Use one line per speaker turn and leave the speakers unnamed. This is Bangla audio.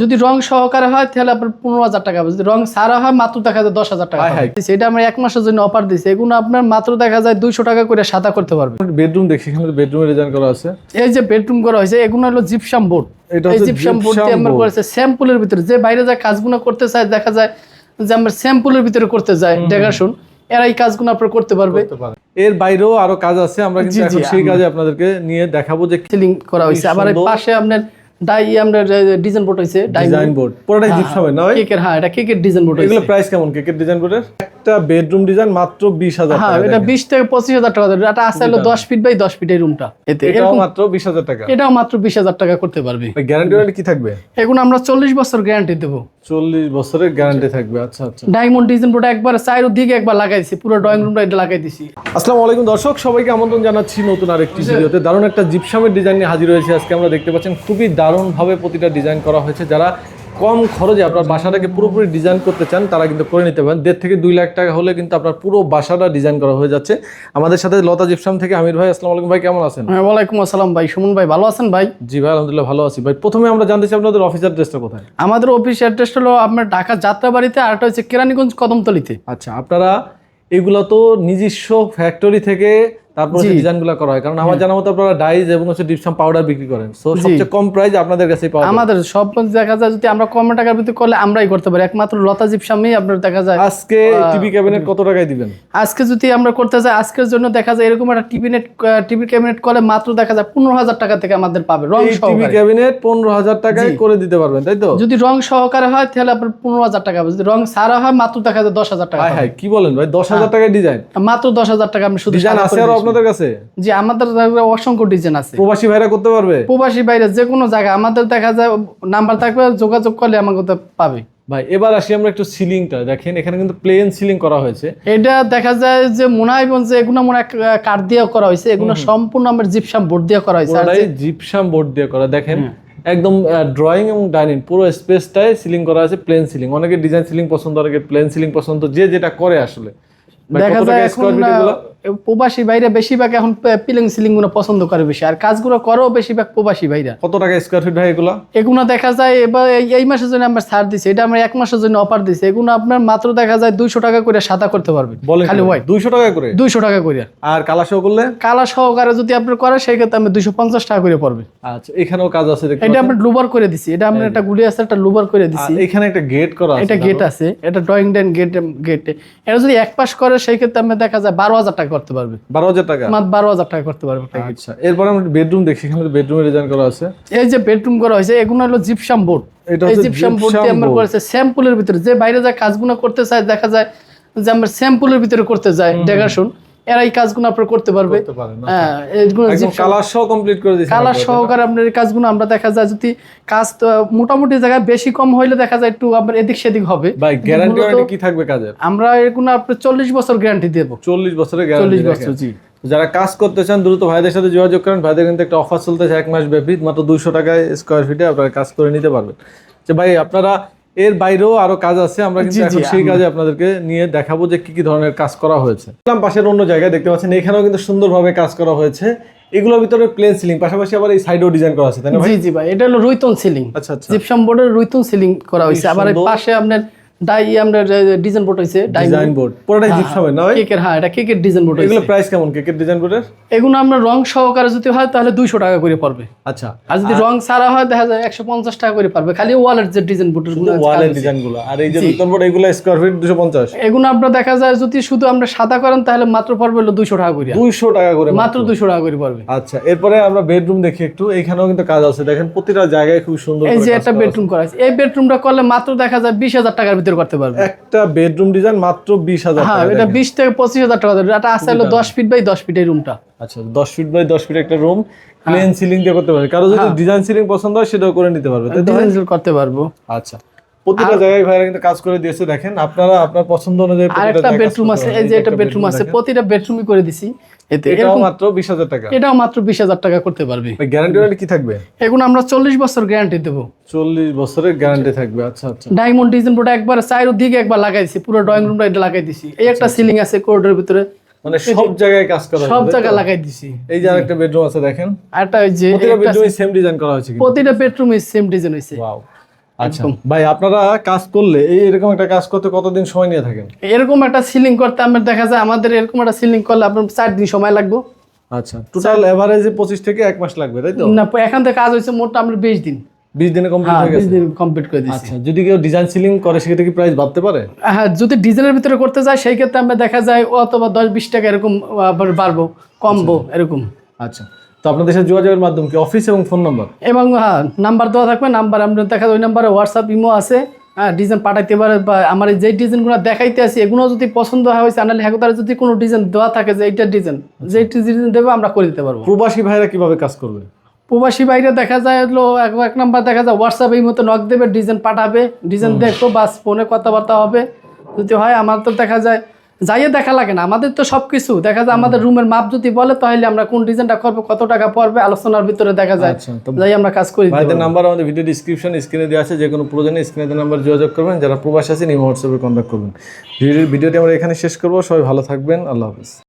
যদি রং সহকারে হয় তাহলে আপনার পনেরো হাজার টাকা যদি রং সারা হয় মাত্র দেখা যায় দশ হাজার টাকা। এটা আমরা এক মাসের জন্য অফার দিচ্ছি এগুলো আপনার মাত্র দেখা যায় দুইশো টাকা করে সাদা করতে পারবে।
বেডরুম দেখি এখানে বেডরুমে ডিজাইন করা আছে।
এই যে বেডরুম করা হয়েছে এগুলো হলো জিপসাম বোর্ড
এটা
এই জিপসাম বোর্ড দিয়ে আমরা। করেছে স্যাম্পুলের ভিতরে। যে বাইরে যা কাজগুলো করতে চায় দেখা যায় যে আমরা স্যাম্পুলের ভিতরে করতে যাই ডেকারেশন এরা এই কাজগুলো আপনার করতে পারবে।
এর বাইরেও আরও কাজ আছে আমরা কিন্তু সেই কাজে আপনাদেরকে নিয়ে দেখাবো যে
সিলিং করা হয়েছে। আবার পাশে আপনার ডাই ডিজাইন বোর্ড হইছে
ডিজাইন বোর্ড। পুরোটাই জিপসামের না
কেকের হ্যাঁ এটা কেকের ডিজাইন বোর্ড
এগুলো প্রাইস কেমন কেকের ডিজাইন বোর্ডের? একটা বেডরুম ডিজাইন মাত্র বিশ হাজার
হ্যাঁ এটা বিশ থেকে পঁচিশ হাজার টাকা ধরে এটা আছে হলো দশ ফিট বাই দশ ফিটের এই রুমটা। এতে এরকম
মাত্র বিশ হাজার টাকা।
এটাও মাত্র বিশ হাজার টাকা করতে পারবে।
গ্যারান্টি কি থাকবে?
এগুলো আমরা চল্লিশ বছর গ্যারান্টি দেবো।
চল্লিশ বছরের গ্যারান্টি থাকবে। আচ্ছা আচ্ছা।
ডায়মন্ড ডিজাইন বোর্ড একবার চাইর দিকে একবার লাগাইছি পুরো ড্রয়িং রুমটা এটা লাগাই দিছি।
আসসালামু আলাইকুম দর্শক সবাইকে আমন্ত্রণ জানাচ্ছি নতুন আরেকটি ভিডিওতে। দারুণ একটা জিপসামের ডিজাইন নিয়ে হাজির হয়েছে আজকে। আমরা দেখতে পাচ্ছেন খুবই দারুণভাবে প্রতিটা ডিজাইন করা হয়েছে। যারা কম খরচে আপনার বাসাটাকে পুরোপুরি ডিজাইন করতে চান তারা কিন্তু করে নিতে পারেন। দেড় থেকে দুই লাখ টাকা হলে কিন্তু আপনার পুরো বাসাটা ডিজাইন করা হয়ে যাচ্ছে। আমাদের সাথে লতা জিপসাম থেকে আমির ভাই আসসালামু আলাইকুম ভাই কেমন আছেন?
হ্যাঁ ওয়ালাইকুম আসসালাম ভাই। সুমন ভাই ভালো আছেন ভাই?
জি ভাই আলহামদুলিল্লাহ ভালো আছি। ভাই প্রথমে আমরা জানতে চাই আপনাদের অফিস অ্যাড্রেসটা কোথায়?
আমাদের অফিস অ্যাড্রেস হলো আপনার ঢাকা যাত্রাবাড়িতে আর একটা হচ্ছে কেরানীগঞ্জ কদমতলিতে।
আচ্ছা আপনারা এগুলো তো নিজস্ব ফ্যাক্টরি থেকে তারপর ডিজাইনগুলো করা হয়। কারণ আমার জানা মতো আপনারা ডাইজ এবং হচ্ছে ডিপসাম পাউডার বিক্রি করেন। সো সবচেয়ে কম প্রাইস আপনাদের কাছেই পাওয়া
আমাদের সব দেখা যায় যদি আমরা কম টাকার ভিতরে করলে আমরাই করতে পারি। একমাত্র লতা জিপসামেই আপনার দেখা যায়
আজকে টিভি ক্যাবিনেট কত টাকায় দিবেন?
আজকে যদি আমরা করতে চাই আজকের জন্য দেখা যায় এরকম একটা টিভি নেট টিভি ক্যাবিনেট করলে মাত্র দেখা যায় পনেরো হাজার টাকা থেকে আমাদের পাবে রং
টিভি ক্যাবিনেট পনেরো হাজার টাকায় করে দিতে পারবেন তাই তো?
যদি রং সহকারে হয় তাহলে আপনার পনেরো হাজার টাকা যদি রং সারা হয় মাত্র দেখা যায় দশ হাজার টাকা
হাই কি বলেন ভাই? দশ হাজার টাকায় ডিজাইন।
মাত্র দশ হাজার টাকা আমি শুধু
ডিজাইন আছে। আপনাদের কাছে?
জি আমাদের অসংখ্য ডিজাইন আছে।
প্রবাসী ভাইরা করতে পারবে?
প্রবাসী বাইরে যে কোনো জায়গায় আমাদের দেখা যায় নাম্বার থাকবে যোগাযোগ করলে আমাকে পাবে।
ভাই এবার আসি আমরা একটু সিলিংটা। দেখেন এখানে কিন্তু প্লেন সিলিং করা হয়েছে।
এটা দেখা যায় যে হয় এগুলো মনে হয় কাঠ দিয়ে করা হয়েছে। এগুলো সম্পূর্ণ আমার জিপসাম বোর্ড দিয়ে করা হয়েছে।
জিপসাম বোর্ড দিয়ে করা। দেখেন একদম ড্রয়িং এবং ডাইনিং পুরো স্পেসটাই সিলিং করা আছে প্লেন সিলিং অনেকে ডিজাইন সিলিং পছন্দ অনেকে প্লেন সিলিং পছন্দ যে যেটা করে আসলে।
দেখা যায় এখন প্রবাসী বাইরে বেশিরভাগ এখন পিলিং সিলিংগুলো পছন্দ করে বেশি। আর কাজগুলো করো বেশিরভাগ প্রবাসী বাইরা
কত টাকা স্কোয়ার ফিট ভাই এগুলো?
এগুলো দেখা যায় এবার এই- মাসের জন্য আমরা ছাড় দিছি। এটা আমরা এক মাসের জন্য অফার দিছি। এগুলো আপনার মাত্র দেখা যায় দুইশো টাকা করে সাদা করতে পারবেন। খালি হোয়াইট
দুইশো টাকা করে?
দুইশো টাকা করে।
আর কালা show করলে?
কালা সহকারে যদি আপনার করে সেই ক্ষেত্রে আমি দুইশো পঞ্চাশ টাকা করে পড়বে।
আচ্ছা এখানেও কাজ আছে
এটা আমরা লুবার করে দিছি। এটা আমরা একটা গুলি আছে একটা লুবার করে। দিছি।
এখানে একটা গেট করা আছে
এটা গেট আছে। এটা ড্রয়িং ডেন গেট গেট এটা যদি এক পাশ করে সেই ক্ষেত্রে আমরা দেখা যায় বারো হাজার টাকা করতে পারবে।
বারো হাজার টাকা?
বারো হাজার টাকা করতে পারবে।
আচ্ছা এরপর আমরা বেডরুম দেখছি এখানে বেডরুমে ডিজাইন করা আছে।
এই যে বেডরুম করা হয়েছে এগুলো হলো জিপসাম বোর্ড
এটা
এই জিপসাম বোর্ড দিয়ে আমরা করেছে স্যাম্পলের ভিতরে। যে বাইরে যা কাজগুলো করতে চায় দেখা যায় যে আমরা স্যাম্পলের ভিতরে করতে যাই ডেকারেশন এরা এই কাজগুলো আপনার করতে পারবে।
আচ্ছা।
হ্যাঁ
কালার সহ কমপ্লিট করে দিয়েছেন
কালার সহকারে আপনার এই কাজগুলো আমরা দেখা যায় যদি কাজ মোটামুটি জায়গায় বেশি কম হইলে দেখা যায় একটু আপনার এদিক সেদিক হবে।
ভাই গ্যারান্টি কি থাকবে কাজের?
আমরা এগুলো আপনার চল্লিশ বছর গ্যারান্টি দেবো।
চল্লিশ বছরের
চল্লিশ
গ্যারান্টি
বছর জি।
যারা কাজ করতে চান দ্রুত ভাইদের সাথে যোগাযোগ করেন। ভাইদের কিন্তু একটা অফার চলতেছে এক মাস ব্যাপী মাত্র দুইশো টাকায় স্কোয়ার ফিটে আপনারা কাজ করে নিতে পারবেন। যে ভাই আপনারা এর বাইরেও আরও কাজ আছে আমরা কিন্তু এখন সেই কাজে আপনাদেরকে নিয়ে দেখাবো যে কি কি ধরনের কাজ করা হয়েছে। পাশের অন্য জায়গায় দেখতে পাচ্ছেন এখানেও কিন্তু সুন্দরভাবে কাজ করা হয়েছে। এগুলোর ভিতরে প্লেন সিলিং পাশাপাশি আবার এই সাইডও ডিজাইন করা আছে তাই না
জি জি ভাই এটা হলো রুইতন সিলিং
আচ্ছা আচ্ছা।
জিপসাম বোর্ডের রুইতন সিলিং করা হয়েছে। আবার পাশে আপনার ডাই আমরা design board die
design board. পুরোটাই জিপসামের না
কেকের হ্যাঁ এটা কেকের ডিজাইন বোর্ড
এগুলো প্রাইস কেমন কেকের ডিজাইন বোর্ডের?
এগুলো আমরা রং সহকারে যদি হয় তাহলে দুইশো টাকা করে পড়বে।
আচ্ছা
আর যদি রং হয় দেখা যায় একশো পঞ্চাশ টাকা করে খালি ওয়ালের যে ডিজাইন বোর্ডেরগুলো
ওয়ালের ডিজাইনগুলো। আর এই যে নতুন বোর্ড এগুলো স্কোয়ার ফিট দুশো পঞ্চাশ।
এগুলো আপনার দেখা যায় যদি শুধু আমরা সাদা করেন তাহলে মাত্র পড়বে হলো দুইশো টাকা করে
দুইশো টাকা করে
মাত্র। দুইশো টাকা করে পড়বে।
আচ্ছা এরপরে আমরা বেডরুম দেখি একটু। এখানেও কিন্তু কাজ আছে। দেখেন প্রতিটা জায়গায় খুব সুন্দর
এই যে একটা বেডরুম করা আছে। এই বেডরুমটা করলে মাত্র দেখা যায় বিশ হাজার টাকার ভিতরে করতে পারবে।
একটা বেডরুম ডিজাইন মাত্র বিশ হাজার
হ্যাঁ এটা বিশ থেকে পঁচিশ হাজার টাকা ধরে এটা আছে হলো দশ ফিট বাই দশ ফিট এই রুমটা
আচ্ছা দশ ফিট বাই দশ ফিট একটা রুম প্লেন সিলিং দিয়ে করতে পারবে। কারও যদি ডিজাইন সিলিং পছন্দ হয় সেটাও করে নিতে পারবে তাই
ডিজাইন করতে পারব।
আচ্ছা। প্রতিটা জায়গায় ভাইরা কিন্তু কাজ করে দিয়েছে দেখেন আপনারা আপনার পছন্দ অনুযায়ী
বেডরুম আছে। এই যে একটা বেডরুম আছে প্রতিটা বেডরুমই করে দিছি। এতে এরকম
মাত্র টাকা।
এটাও মাত্র বিশ হাজার টাকা করতে পারবে।
গ্যারান্টি ওয়ারেন্টি কি থাকবে?
আমরা চল্লিশ বছর গ্যারান্টি দেবো।
চল্লিশ বছরের গ্যারান্টি থাকবে আচ্ছা আচ্ছা।
ডায়মন্ড ডিজাইন বোর্ড একবার চাইর দিকে একবার লাগাই দিছি পুরো ড্রয়িং রুমটা এটা লাগাই দিছি। এই একটা সিলিং আছে কোরিডোর ভিতরে।
মানে সব জায়গায় কাজ করা
সব জায়গায়? লাগাই দিছি।
এই যে আরেকটা বেডরুম আছে দেখেন।
আর একটা ওই যে
প্রতিটা সেম ডিজাইন করা হয়েছে
প্রতিটা বেডরুমে সেম ডিজাইন হয়েছে।
ওয়াও আচ্ছা। ভাই আপনারা কাজ করলে এই এরকম একটা কাজ করতে কতদিন সময় নিয়ে থাকেন?
এরকম একটা সিলিং করতে আমার দেখা যায় আমাদের এরকম একটা সিলিং করলে আপনার চার দিন সময় লাগবে।
আচ্ছা টোটাল এভারেজে পঁচিশ থেকে এক মাস লাগবে তাই তো?
না এখান থেকে কাজ হয়েছে মোট আমরা বিশ দিন।
বিশ দিনে কমপ্লিট
হ্যাঁ
গেছে?
দিন কমপ্লিট করে দিচ্ছি
আচ্ছা যদি কেউ ডিজাইন সিলিং করে সেক্ষেত্রে কি প্রাইস বাড়তে পারে?
হ্যাঁ যদি ডিজাইনের ভিতরে করতে যায় সেই ক্ষেত্রে আমরা দেখা যায় অথবা দশ বিশ টাকা এরকম বাড়বো কমবো এরকম।
আচ্ছা। তো আপনাদের সাথে যোগাযোগের মাধ্যম কি? অফিস এবং ফোন নাম্বার?
এবং হ্যাঁ নাম্বার দেওয়া থাকবে। নাম্বার আমরা দেখা ওই নাম্বারে হোয়াটসঅ্যাপ ইমো আছে। হ্যাঁ ডিজাইন পাঠাইতে পারে বা আমার যে ডিজাইনগুলো দেখাইতে আসি এগুলো যদি পছন্দ হয় চ্যানেল হ্যাঁ যদি কোনো ডিজাইন দেওয়া থাকে যে এইটা ডিজাইন যে ডিজাইন দেবে আমরা করে দিতে পারব।
প্রবাসী ভাইরা কীভাবে কাজ করবে?
প্রবাসী বাইরে দেখা যায় হলো এক এক নাম্বার দেখা যায় হোয়াটসঅ্যাপ এই মতো নক দেবে ডিজাইন পাঠাবে ডিজাইন দেখো বাস ফোনে কথাবার্তা হবে। যদি হয় আমার তো দেখা যায় যাইয়ে দেখা লাগে না। আমাদের তো সব কিছু দেখা যায় আমাদের রুমের মাপ যদি বলে তাহলে আমরা কোন ডিজাইনটা করব কত টাকা পড়বে আলোচনার ভিতরে দেখা যায়।
আচ্ছা
যাই আমরা কাজ করি
ভাইদের নাম্বার আমাদের ভিডিও ডিসক্রিপশন স্ক্রিনে দেওয়া আছে যে কোনো প্রয়োজনে স্ক্রিনে নাম্বার যোগাযোগ করবেন যারা প্রবাস আছেন এই হোয়াটসঅ্যাপে কন্ট্যাক্ট করবেন। ভিডিও ভিডিওটি আমরা এখানে শেষ করব। সবাই ভালো থাকবেন। আল্লাহ হাফিজ।